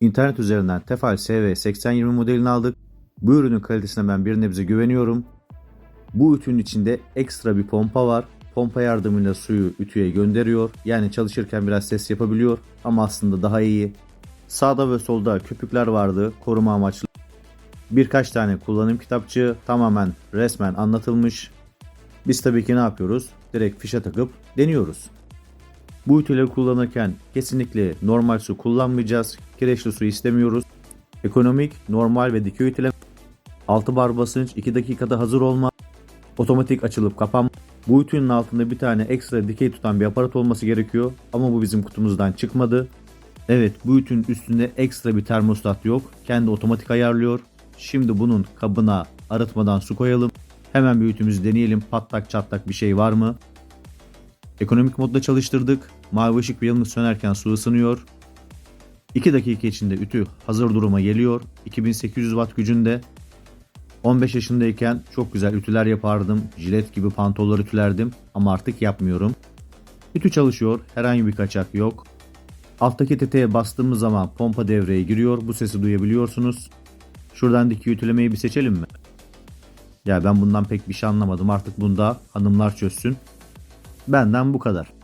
İnternet üzerinden Tefal SV8020 modelini aldık. Bu ürünün kalitesine ben bir nebze güveniyorum. Bu ütünün içinde ekstra bir pompa var. Pompa yardımıyla suyu ütüye gönderiyor. Yani çalışırken biraz ses yapabiliyor ama aslında daha iyi. Sağda ve solda köpükler vardı koruma amaçlı. Birkaç tane kullanım kitapçığı tamamen resmen anlatılmış. Biz tabii ki ne yapıyoruz? Direkt fişe takıp deniyoruz. Bu ütüleri kullanırken kesinlikle normal su kullanmayacağız. Kireçli su istemiyoruz. Ekonomik, normal ve dikey ütüleme. 6 bar basınç 2 dakikada hazır olma. Otomatik açılıp kapanma. Bu ütünün altında bir tane ekstra dikey tutan bir aparat olması gerekiyor. Ama bu bizim kutumuzdan çıkmadı. Evet bu ütünün üstünde ekstra bir termostat yok. Kendi otomatik ayarlıyor. Şimdi bunun kabına arıtmadan su koyalım. Hemen bir ütümüzü deneyelim. Patlak çatlak bir şey var mı? Ekonomik modda çalıştırdık. Mavi ışık bir yanımız sönerken su ısınıyor. 2 dakika içinde ütü hazır duruma geliyor. 2800 watt gücünde. 15 yaşındayken çok güzel ütüler yapardım. Jilet gibi pantollar ütülerdim ama artık yapmıyorum. Ütü çalışıyor. Herhangi bir kaçak yok. Alttaki tetiğe bastığımız zaman pompa devreye giriyor. Bu sesi duyabiliyorsunuz. Şuradan diki ütülemeyi bir seçelim mi? Ya ben bundan pek bir şey anlamadım. Artık bunda hanımlar çözsün. Benden bu kadar.